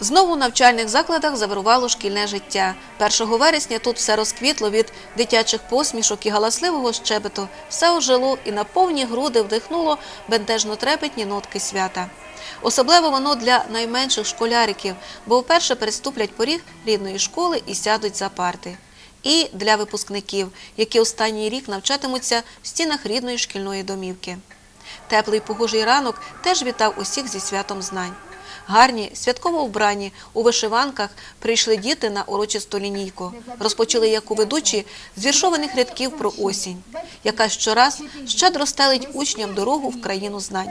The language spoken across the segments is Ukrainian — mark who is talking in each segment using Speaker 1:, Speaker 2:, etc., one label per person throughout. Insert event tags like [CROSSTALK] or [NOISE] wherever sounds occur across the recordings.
Speaker 1: Знову в навчальних закладах завирувало шкільне життя. 1 вересня тут все розквітло від дитячих посмішок і галасливого щебету. Все ожило і на повні груди вдихнуло бентежно трепетні нотки свята. Особливо воно для найменших школяриків, бо вперше переступлять поріг рідної школи і сядуть за парти. І для випускників, які останній рік навчатимуться в стінах рідної шкільної домівки. Теплий погожий ранок теж вітав усіх зі святом знань. Гарні, святково вбрані, у вишиванках прийшли діти на урочисту лінійку. Розпочали як у ведучі з віршованих рядків про осінь, яка щораз щедро стелить учням дорогу в країну знань,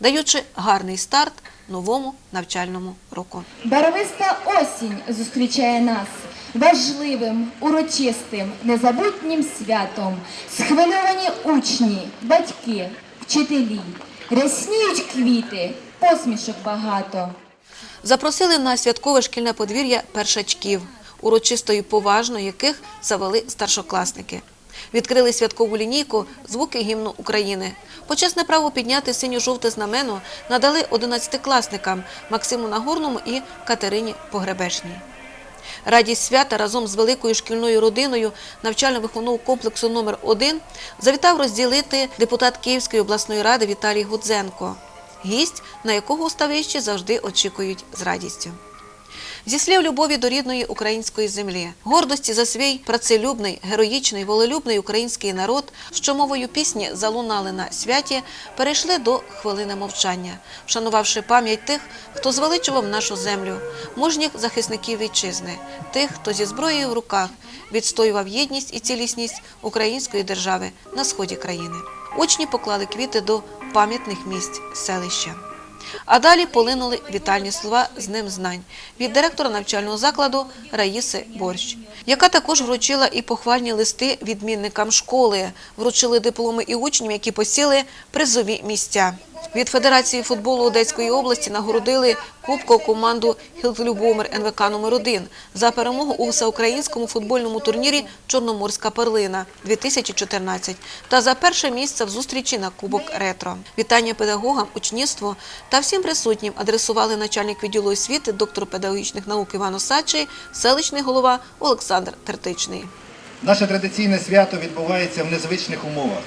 Speaker 1: даючи гарний старт новому навчальному року.
Speaker 2: Барвиста осінь зустрічає нас важливим, урочистим, незабутнім святом. Схвильовані учні, батьки, вчителі, рясніють квіти, посмішок багато.
Speaker 1: Запросили на святкове шкільне подвір'я першачків, урочисто і поважно яких завели старшокласники. Відкрили святкову лінійку звуки гімну України. Почесне право підняти синьо-жовте знамено надали одинадцятикласникам Максиму Нагорному і Катерині Погребешній. Радість свята разом з великою шкільною родиною навчально-виховного комплексу номер 1 завітав розділити депутат Київської обласної ради Віталій Гудзенко, гість, на якого у завжди очікують з радістю. Зі слів любові до рідної української землі, гордості за свій працелюбний, героїчний, волелюбний український народ, що мовою пісні залунали на святі, перейшли до хвилини мовчання, вшанувавши пам'ять тих, хто звеличував нашу землю, мужніх захисників вітчизни, тих, хто зі зброєю в руках відстоював єдність і цілісність української держави на сході країни. Учні поклали квіти до пам'ятних місць селища. А далі полинули вітальні слова з ним знань від директора навчального закладу Раїси Борщ, яка також вручила і похвальні листи відмінникам школи, вручили дипломи і учням, які посіли призові місця. Від Федерації футболу Одеської області нагородили кубкову команду Хілтлюбомир НВК номер 1 за перемогу у всеукраїнському футбольному турнірі Чорноморська перлина 2014 та за перше місце в зустрічі на Кубок Ретро. Вітання педагогам, учнівству та всім присутнім адресували начальник відділу освіти, доктор педагогічних наук Іван Осадчий, селищний голова Олександр Тертичний.
Speaker 3: Наше традиційне свято відбувається в незвичних умовах,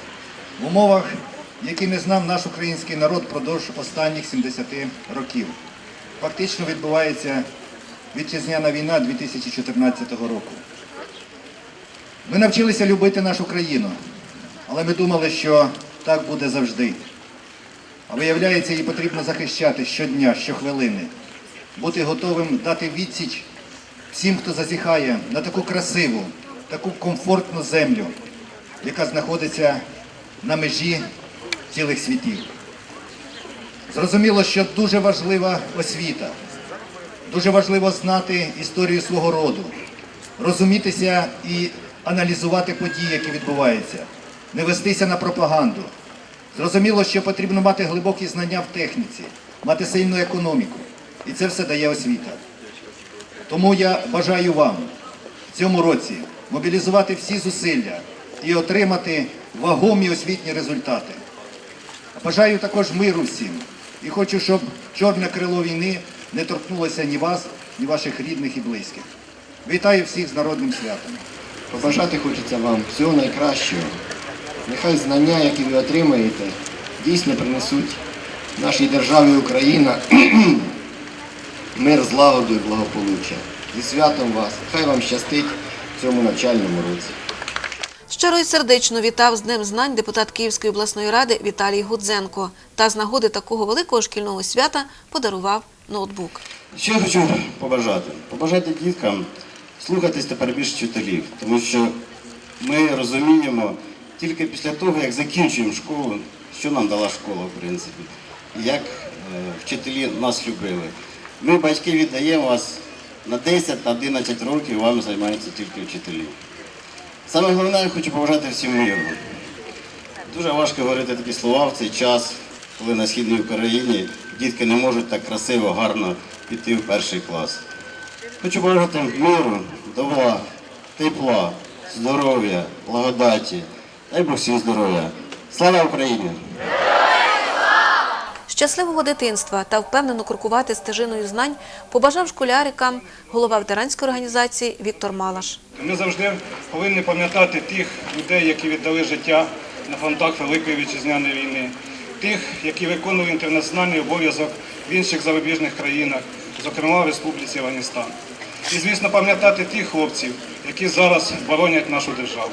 Speaker 3: в умовах, які не знав наш український народ впродовж останніх 70 років. Фактично відбувається вітчизняна війна 2014 року. Ми навчилися любити нашу країну, але ми думали, що так буде завжди. А виявляється, її потрібно захищати щодня, щохвилини, бути готовим дати відсіч всім, хто зазіхає на таку красиву, таку комфортну землю, яка знаходиться на межі цілих світів. Зрозуміло, що дуже важлива освіта, дуже важливо знати історію свого роду, розумітися і аналізувати події, які відбуваються, не вестися на пропаганду. Зрозуміло, що потрібно мати глибокі знання в техніці, мати сильну економіку. І це все дає освіта. Тому я бажаю вам в цьому році мобілізувати всі зусилля і отримати вагомі освітні результати. Бажаю також миру всім і хочу, щоб чорне крило війни не торкнулося ні вас, ні ваших рідних і близьких. Вітаю всіх з народним святом.
Speaker 4: Побажати хочеться вам всього найкращого. Нехай знання, які ви отримаєте, дійсно принесуть нашій державі Україна [CLEARS THROAT] мир, злагоду і благополуччя. Зі святом вас, хай вам щастить в цьому навчальному році.
Speaker 1: Щиро і сердечно вітав з Днем знань депутат Київської обласної ради Віталій Гудзенко та з нагоди такого великого шкільного свята подарував ноутбук.
Speaker 5: Що я хочу побажати? Побажати діткам слухатись тепер більш вчителів, тому що ми розуміємо тільки після того, як закінчуємо школу, що нам дала школа, в принципі, як е, вчителі нас любили. Ми, батьки, віддаємо вас на 10-11 років, вам займаються тільки вчителі. Саме головне, я хочу побажати всім миру. Дуже важко говорити такі слова в цей час, коли на східній Україні дітки не можуть так красиво, гарно піти в перший клас. Хочу побажати миру, добра, тепла, здоров'я, благодаті. Дай Бог всім здоров'я. Слава Україні!
Speaker 1: Щасливого дитинства та впевнено крокувати стежиною знань побажав школярикам голова ветеранської організації Віктор Малаш.
Speaker 6: Ми завжди повинні пам'ятати тих людей, які віддали життя на фронтах Великої вітчизняної війни, тих, які виконували інтернаціональний обов'язок в інших зарубіжних країнах, зокрема в Республіці Афганістан. І, звісно, пам'ятати тих хлопців, які зараз боронять нашу державу.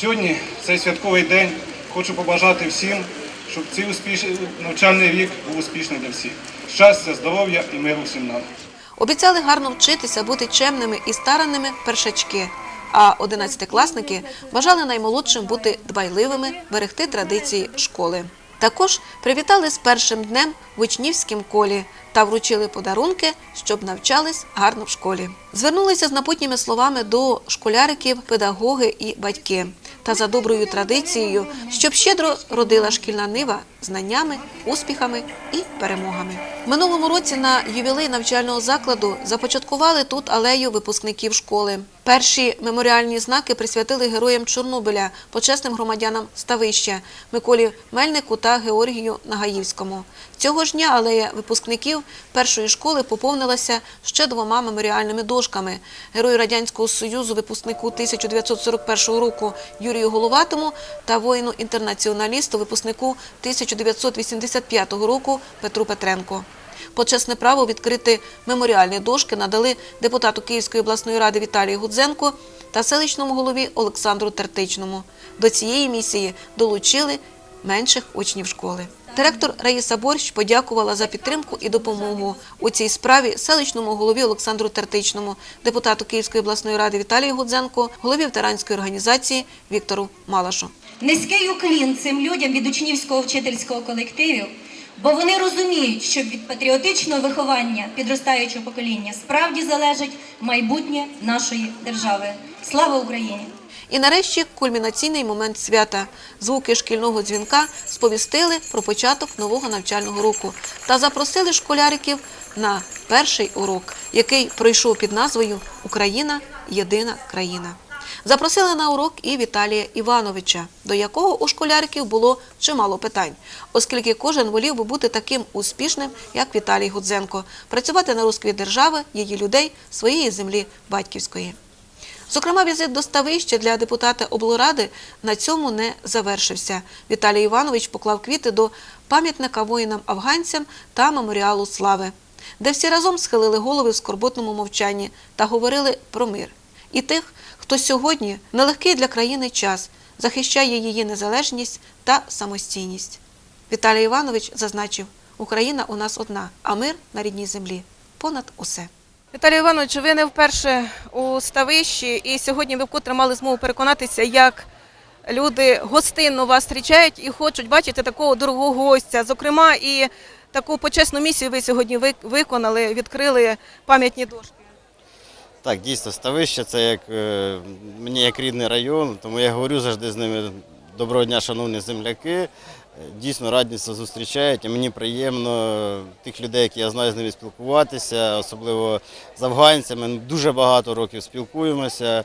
Speaker 6: Сьогодні, цей святковий день, хочу побажати всім, щоб цей успішний навчальний рік був успішний для всіх. Щастя, здоров'я і миру всім нам.
Speaker 1: Обіцяли гарно вчитися, бути чемними і старанними першачки. А одинадцятикласники бажали наймолодшим бути дбайливими, берегти традиції школи. Також привітали з першим днем в учнівськім колі та вручили подарунки, щоб навчались гарно в школі. Звернулися з напутніми словами до школяриків, педагоги і батьки. Та за доброю традицією, щоб щедро родила шкільна нива знаннями, успіхами і перемогами. Минулому році на ювілей навчального закладу започаткували тут алею випускників школи. Перші меморіальні знаки присвятили героям Чорнобиля, почесним громадянам Ставища Миколі Мельнику та Георгію Нагаївському. Цього ж дня алея випускників першої школи поповнилася ще двома меморіальними дошками. Герою Радянського Союзу, випускнику 1941 року Юрію Головатому та воїну-інтернаціоналісту, випускнику 1985 року Петру Петренко. Почесне право відкрити меморіальні дошки надали депутату Київської обласної ради Віталію Гудзенко та селищному голові Олександру Тертичному. До цієї місії долучили менших учнів школи. Директор Раїса Борщ подякувала за підтримку і допомогу у цій справі селищному голові Олександру Тертичному, депутату Київської обласної ради Віталію Гудзенко, голові ветеранської організації Віктору Малашу.
Speaker 7: Низький уклін цим людям від учнівського вчительського колективів, бо вони розуміють, що від патріотичного виховання підростаючого покоління справді залежить майбутнє нашої держави. Слава Україні!
Speaker 1: І нарешті кульмінаційний момент свята. Звуки шкільного дзвінка сповістили про початок нового навчального року та запросили школяриків на перший урок, який пройшов під назвою Україна єдина країна. Запросили на урок і Віталія Івановича, до якого у школяриків було чимало питань, оскільки кожен волів би бути таким успішним, як Віталій Гудзенко, працювати на розквіт держави, її людей, своєї землі батьківської. Зокрема, візит до ставища для депутата облради на цьому не завершився. Віталій Іванович поклав квіти до пам'ятника воїнам-афганцям та меморіалу слави, де всі разом схилили голови в скорботному мовчанні та говорили про мир. І тих, хто сьогодні нелегкий для країни час захищає її незалежність та самостійність. Віталій Іванович зазначив, Україна у нас одна, а мир на рідній землі понад усе. Віталій Іванович, ви не вперше у ставищі, і сьогодні ви вкотре мали змогу переконатися, як люди гостинно вас зустрічають і хочуть бачити такого дорогого гостя. Зокрема, і таку почесну місію ви сьогодні ви- виконали, відкрили пам'ятні дошки.
Speaker 5: Так, дійсно, ставище це як е, мені як рідний район, тому я говорю завжди з ними доброго дня, шановні земляки. Е, Дійсно радісно зустрічають, і мені приємно тих людей, які я знаю, з ними спілкуватися, особливо з афганцями. Ми Дуже багато років спілкуємося.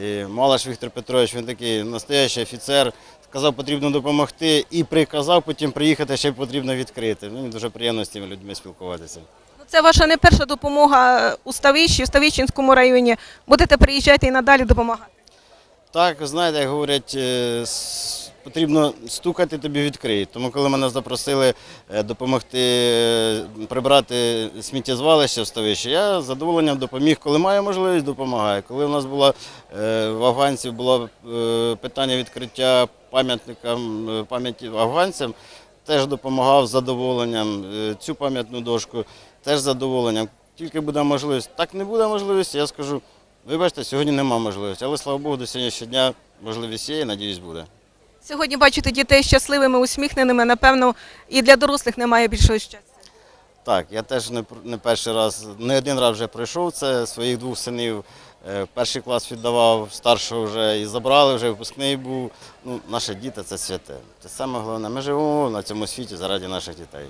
Speaker 5: І Малаш Віктор Петрович, він такий настоящий офіцер. Сказав, потрібно допомогти, і приказав потім приїхати, ще потрібно відкрити. Мені дуже приємно з цими людьми спілкуватися.
Speaker 8: Це ваша не перша допомога у Ставищі, в Ставищенському районі. Будете приїжджати і надалі допомагати.
Speaker 5: Так, знаєте, як говорять, е, потрібно стукати, тобі відкриють. Тому коли мене запросили е, допомогти е, прибрати сміттєзвалище в ставище, я з задоволенням допоміг. Коли маю можливість, допомагаю. Коли у нас було е, в афганців було е, питання відкриття пам'ятникам е, пам'яті афганцям, теж допомагав з задоволенням. Е, Цю пам'ятну дошку теж з задоволенням. Тільки буде можливість. Так не буде можливості, я скажу. Вибачте, сьогодні нема можливості, але слава Богу, до сьогоднішнього дня можливість є і надіюсь буде.
Speaker 8: Сьогодні бачити дітей щасливими, усміхненими, напевно, і для дорослих немає більшого щастя.
Speaker 5: Так, я теж не, не перший раз, не один раз вже пройшов це, своїх двох синів. е, Перший клас віддавав, старшого вже і забрали, вже випускний був. Ну, наші діти це святе. Це саме головне. Ми живемо на цьому світі заради наших дітей.